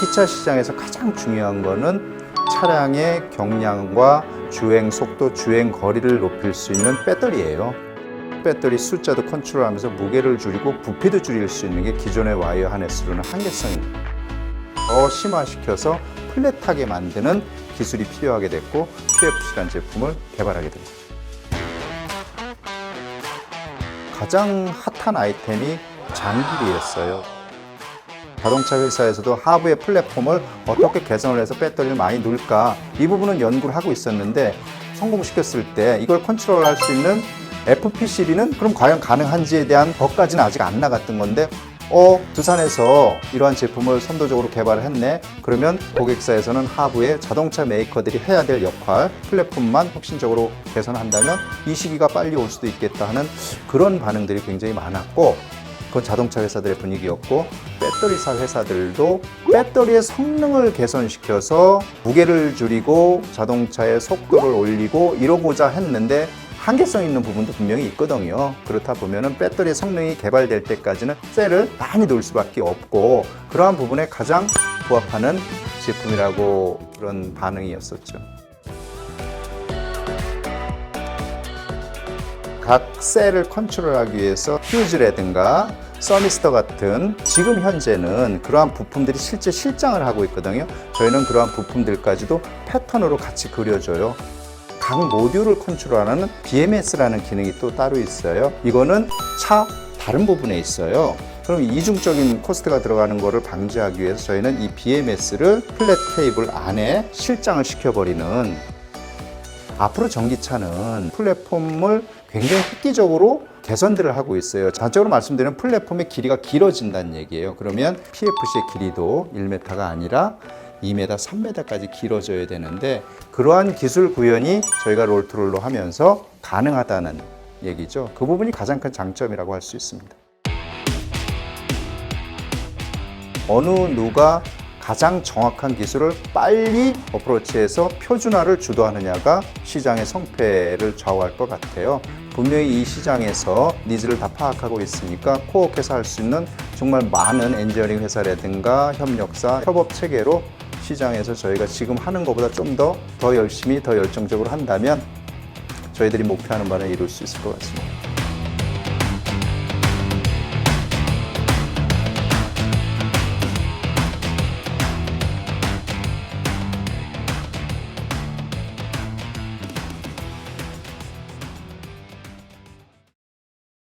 전기차 시장에서 가장 중요한 거는 차량의 경량과 주행 속도, 주행 거리를 높일 수 있는 배터리예요. 배터리 숫자도 컨트롤하면서 무게를 줄이고 부피도 줄일 수 있는 게 기존의 와이어 하네스로는 한계성입니다. 더 심화시켜서 플랫하게 만드는 기술이 필요하게 됐고 PFC라는 제품을 개발하게 됩니다. 가장 핫한 아이템이 장길이었어요. 자동차 회사에서도 하부의 플랫폼을 어떻게 개선을 해서 배터리를 많이 넣을까? 이 부분은 연구를 하고 있었는데 성공시켰을 때 이걸 컨트롤할 수 있는 FP12는 그럼 과연 가능한지에 대한 것까지는 아직 안 나갔던 건데 어 두산에서 이러한 제품을 선도적으로 개발을 했네. 그러면 고객사에서는 하부에 자동차 메이커들이 해야 될 역할 플랫폼만 혁신적으로 개선한다면 이 시기가 빨리 올 수도 있겠다 하는 그런 반응들이 굉장히 많았고 그건 자동차 회사들의 분위기였고 배터리사 회사들도 배터리의 성능을 개선시켜서 무게를 줄이고 자동차의 속도를 올리고 이러고자 했는데 한계성 있는 부분도 분명히 있거든요. 그렇다 보면은 배터리 성능이 개발될 때까지는 셀을 많이 놓을 수밖에 없고 그러한 부분에 가장 부합하는 제품이라고 그런 반응이었었죠. 각 셀을 컨트롤하기 위해서 휴즈라든가 서미스터 같은 지금 현재는 그러한 부품들이 실제 실장을 하고 있거든요. 저희는 그러한 부품들까지도 패턴으로 같이 그려줘요. 각 모듈을 컨트롤하는 BMS라는 기능이 또 따로 있어요. 이거는 차 다른 부분에 있어요. 그럼 이중적인 코스트가 들어가는 것을 방지하기 위해서 저희는 이 BMS를 플랫 케이블 안에 실장을 시켜버리는 앞으로 전기차는 플랫폼을 굉장히 획기적으로 개선들을 하고 있어요. 단적으로 말씀드리면 플랫폼의 길이가 길어진다는 얘기예요. 그러면 PFC의 길이도 1m가 아니라 2m, 3m까지 길어져야 되는데 그러한 기술 구현이 저희가 롤트롤로 하면서 가능하다는 얘기죠. 그 부분이 가장 큰 장점이라고 할 수 있습니다. 어느 누가 가장 정확한 기술을 빨리 어프로치해서 표준화를 주도하느냐가 시장의 성패를 좌우할 것 같아요. 분명히 이 시장에서 니즈를 다 파악하고 있으니까 코어해서 할 수 있는 정말 많은 엔지니어링 회사라든가 협력사, 협업 체계로 시장에서 저희가 지금 하는 것보다 좀 더더 열심히 더 열정적으로 한다면 저희들이 목표하는 바는 이룰 수 있을 것 같습니다.